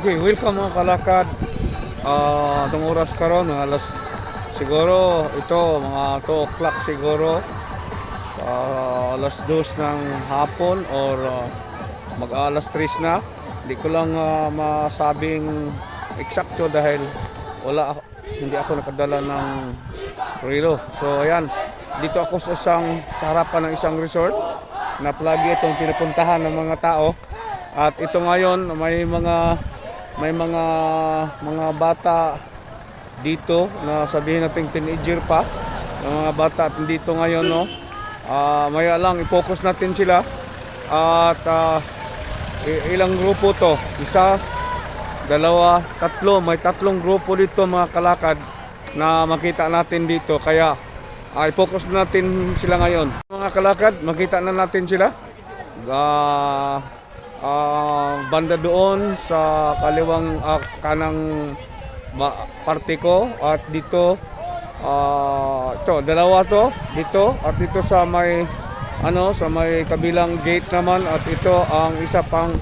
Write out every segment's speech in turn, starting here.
Okay, welcome mga kalakad. Ah, itong oras karon alas siguro ito mga 2 o'clock siguro. Ah, alas 2 ng hapon or ah, mag alas 3 na. Hindi ko lang ah, masabing eksakto dahil wala ako- hindi ako nakadala ng relo. So ayan, dito ako sa isang sa harapan ng isang resort na palagi itong pinupuntahan ng mga tao. At ito ngayon may mga may mga mga bata dito na sabihin natin teenager pa. Yung mga bata dito ngayon no. Ah, maya lang i-focus natin sila. At i- ilang grupo to? Isa, dalawa, tatlo. May tatlong grupo dito mga kalakad na makita natin dito. Kaya ay focus natin sila ngayon. Mga kalakad, makita na natin sila. Ah, ah, banda doon sa kaliwang ah, kanang parte ko at dito ah, ito dalawa to dito at dito sa may ano sa may kabilang gate naman at ito ang isa pang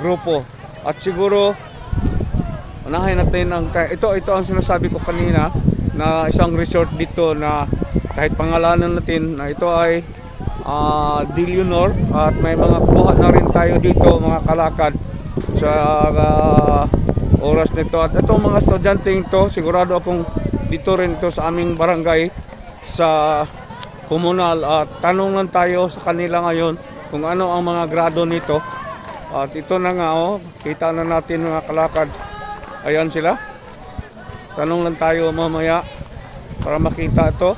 grupo. At siguro unahin natin ang ito ito ang sinasabi ko kanina na isang resort dito na kahit pangalanan natin na ito ay ah Dilunor at may mga kuha na rin tayo dito mga kalakad sa ah, oras nito. At itong mga estudyante ito sigurado akong dito rin ito sa aming barangay sa komunal. At tanong lang tayo sa kanila ngayon kung ano ang mga grado nito. At ito na nga oh kita na natin mga kalakad. Ayan sila. Tanong lang tayo mamaya para makita ito.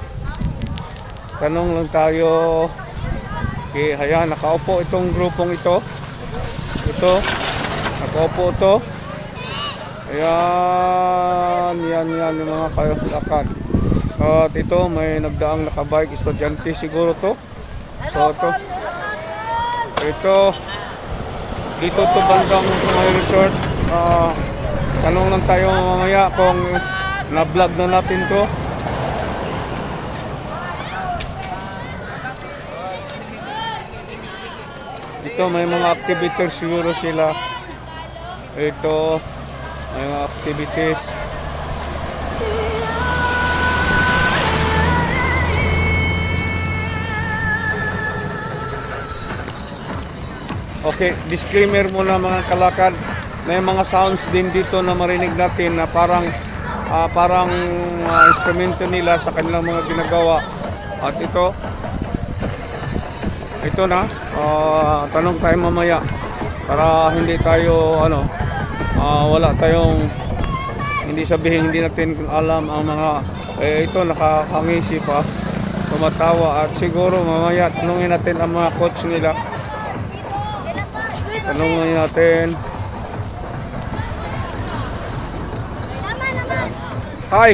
Tanong lang tayo Okay, ayan, nakaupo itong grupong ito. Ito, nakaupo ito. Ayan, yan, yan yung mga kalakad. At ito, may nagdaang nakabike, estudyante siguro to. So, ito. Ito, dito to bandang may resort. Ah, tanong lang tayo mamaya kung na-vlog na natin to. Ito may mga activities siguro sila. Ito may mga activities. Okay, disclaimer muna mga kalakad. May mga sounds din dito na marinig natin na parang ah, parang ah, instrumento nila sa kanilang mga ginagawa. At ito, ito na, ah, tanong tayo mamaya para hindi tayo ano, ah, wala tayong hindi sabihin hindi natin alam ang mga eh, ito nakakangisi pa tumatawa. At siguro mamaya tanungin natin ang mga coach nila. Tanungin natin. Hi.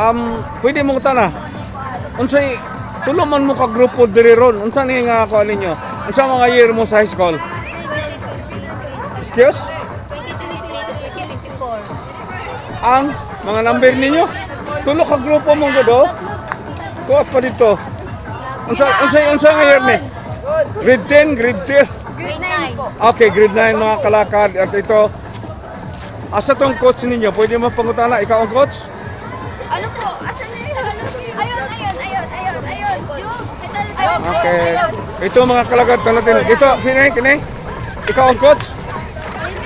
Um pwede mo na unsay tuluman mo ka grupo diri ron. Unsa ni nga ko ninyo? Unsa mga year mo sa high school? Excuse? 2023-2024. ang mga number ninyo? Tulo ka grupo mong godo kuha pa dito. Unsa unsa unsa nga year ni? Grade 10 grade 10 Grade 9 po. okay grade 9 mga kalakad. At ito asa tong coach ninyo? Pwede mo pangutana? Ikaw ang coach okay. Ito mga kalakad natin. Ito kini kini ikaw ang coach?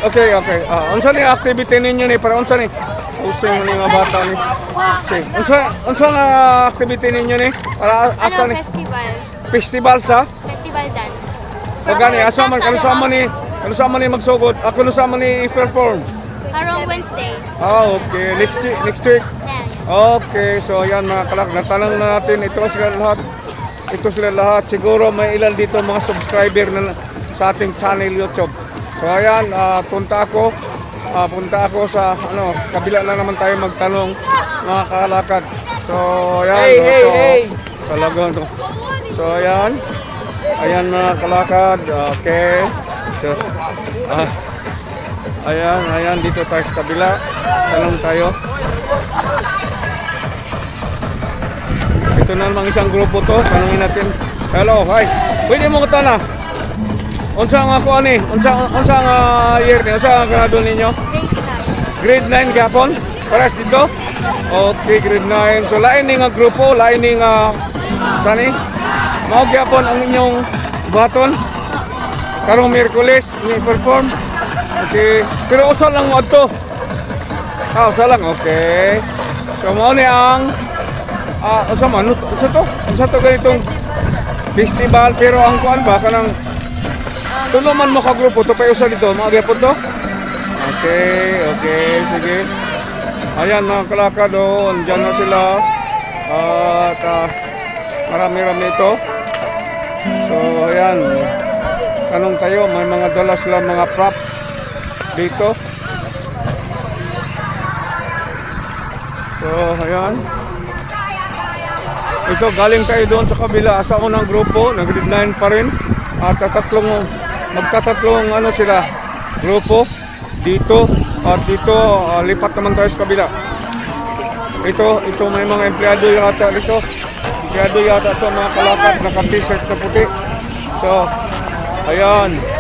Okay okay. Ah, unsa ni activity ninyo ni? Para unsa ni? Mo ni mga bata ni. Okay. Unsa unsa nga activity ninyo ni? Para asa Ano, ni? festival? festival sa? Festival dance. O gani, From asa man, Wednesday kano sa sa man ni, kano sa man ni magsugod, ako no sa man ni i-perform. Karong Wednesday. Ah, okay, next week, next week. Yan. Okay, so ayan mga kalak, natanong na natin, ito sila lahat, ito sila lahat, siguro may ilan dito mga subscriber na sa ating channel YouTube. So ayan, ah, punta ako, ah, punta ako sa, ano, kabila na naman tayo magtanong, mga kalakad. So ayan, Hey, no, hey, so, hey. Talagang to. So ayan, ayan mga kalakad, okay. So, ah, ayan, ayan, dito tayo sa kabila, tanong tayo. Ito na namang isang grupo to. Tanungin natin. Hello, hi. Pwede mo kita na. Unsa nga ko ani? Unsa unsa nga year ni? Unsa nga grado ninyo? Grade 9 gyapon? Paras dito? Okay, grade 9. So lain ni nga grupo, lain ni nga sani? Mao gyapon ang inyong baton. Karong Miyerkules ni perform. Okay. Pero usa lang mo adto. Ah, usa lang. Okay. So mao ni ang ah usa man usa to? Usa to ganitong festival pero ang kuan ba kanang tulo man mo ka grupo to pa usa dito. Mao gyapon to. Okay, okay, sige. Ayan mga kalakad doon, dyan na sila. At ah, marami-rami ito. So ayan, tanong tayo, may mga dala sila mga props dito. So ayan. Ito galing tayo doon sa kabila sa unang grupo, 9 pa rin. At tatlong, magtatatlong ano sila, grupo dito at dito ah, lipat naman tayo sa kabila. Ito, ito may mga empleyado yata dito. Empleyado yata ito mga kalakad, naka-t-shirt na puti. So, ayan.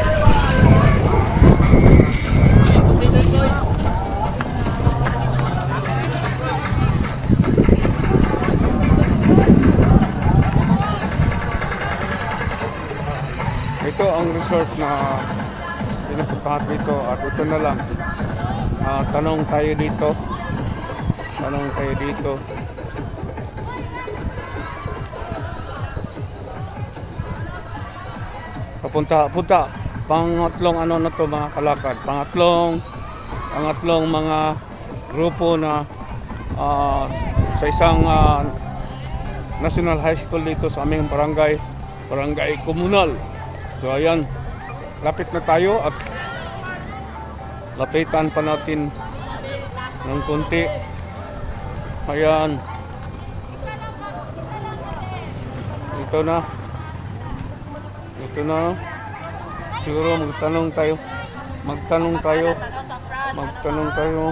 Ito ang resort na pinupuntahan dito at ito na lang. Ah, tanong tayo dito. Tanong tayo dito. Papunta, punta. Pangatlong ano na to mga kalakad. Pangatlong, pangatlong mga grupo na ah, sa isang ah, National High School dito sa aming barangay, barangay komunal. So ayan, lapit na tayo at lapitan pa natin ng konti. Ayan. Ito na. Ito na. Siguro magtanong tayo. Magtanong tayo. Magtanong tayo.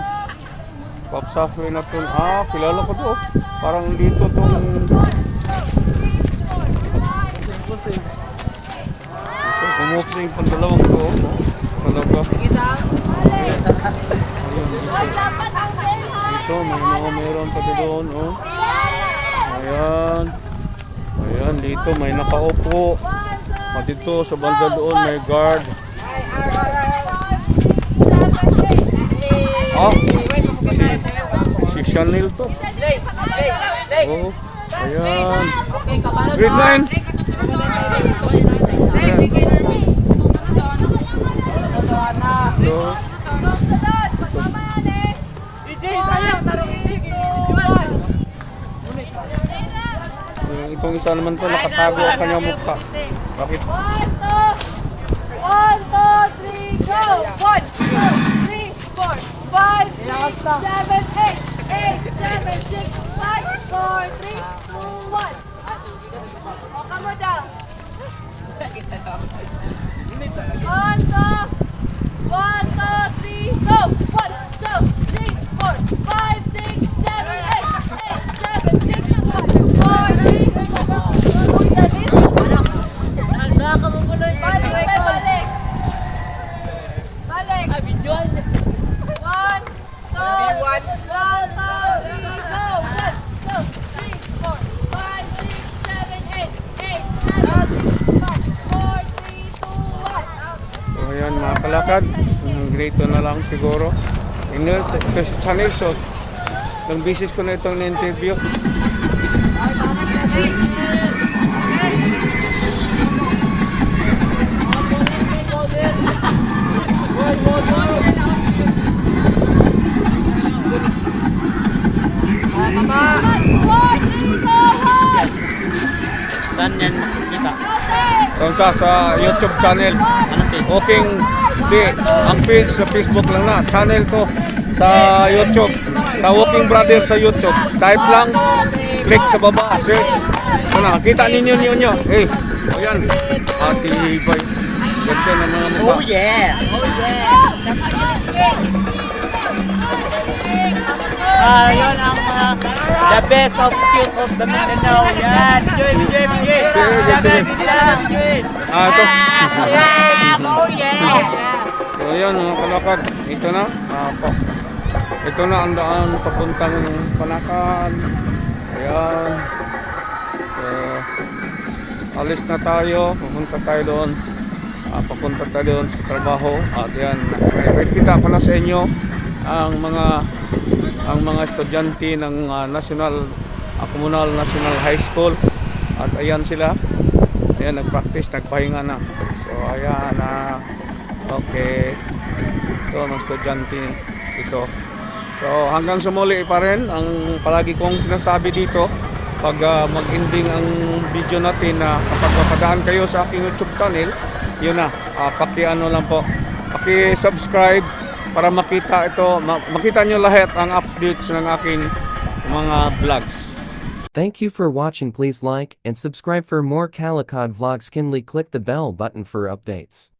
Papsafwe na to. Ah, kilala ko to. Parang dito tong... Ito, kumuksing pang dalawang to. oh. Talaga. Ayun, dito. Dito, may mga meron pa doon, oh. Ayan. Ayan, dito may nakaupo. At dito sa banda doon may guard. Ah, si, si Chanel to. Oh, ayan. Grade 9. So, yung itong isa naman to nakatago ang kanyang mukha. Bakit? One, two, one, two, three, go! One, two, three, four, five, six, seven, eight, eight, seven, six, five, four, three, two, one. O, kamo dyan. One, two, one, two, three, go! One, two, three, four, five, six, seven, eight, eight, seven, six, five, four, three, two, one. Uy, dalit. Balik, may balik. Balik. One, two, one, two, three, go. One, two, three, four, five, six, seven, eight, eight, seven, six, five, four, three, two, one. So ang grade 2 na lang siguro. Ingat, kasi sanay so, ng bisis ko na itong na-interview. Saan yan makikita? Sa, sa YouTube channel, Anong page? Walking Di, ang page sa Facebook lang na, channel to sa YouTube. Sa Walking Brother sa YouTube. Type lang, click sa baba, search. So nakakita ninyo ninyo nyo. Eh, o yan. Ati Bay. Yan siya ng mga mukha. Oh yeah! Ah, yun ang mga the best of cute of the Mindanao. Yan. Enjoy, enjoy, enjoy. Sige, sige. Enjoy. Ah, ito. Yeah, oh yeah. So ayan mga kalakad, ito na. Ah, po. Ito na ang daan papuntang Panakan. Ayan. So, alis na tayo. Pupunta tayo doon. Ah, papunta tayo doon sa trabaho. At yan, may kita ko na sa inyo ang mga ang mga estudyante ng ah, National ah, Comunal National High School. At ayan sila. Ayan, nag-practice, nagpahinga na. So, ayan na. Okay. Ito, mga estudyante ito. So, hanggang sa muli pa rin, ang palagi kong sinasabi dito, pag ah, mag-ending ang video natin na kapag mapadaan kayo sa aking YouTube channel, yun na, uh, paki-ano lang po, paki-subscribe para makita ito, ma- makita nyo lahat ang updates ng aking mga vlogs. Thank you for watching please like and subscribe for more Calicod vlogs kindly click the bell button for updates.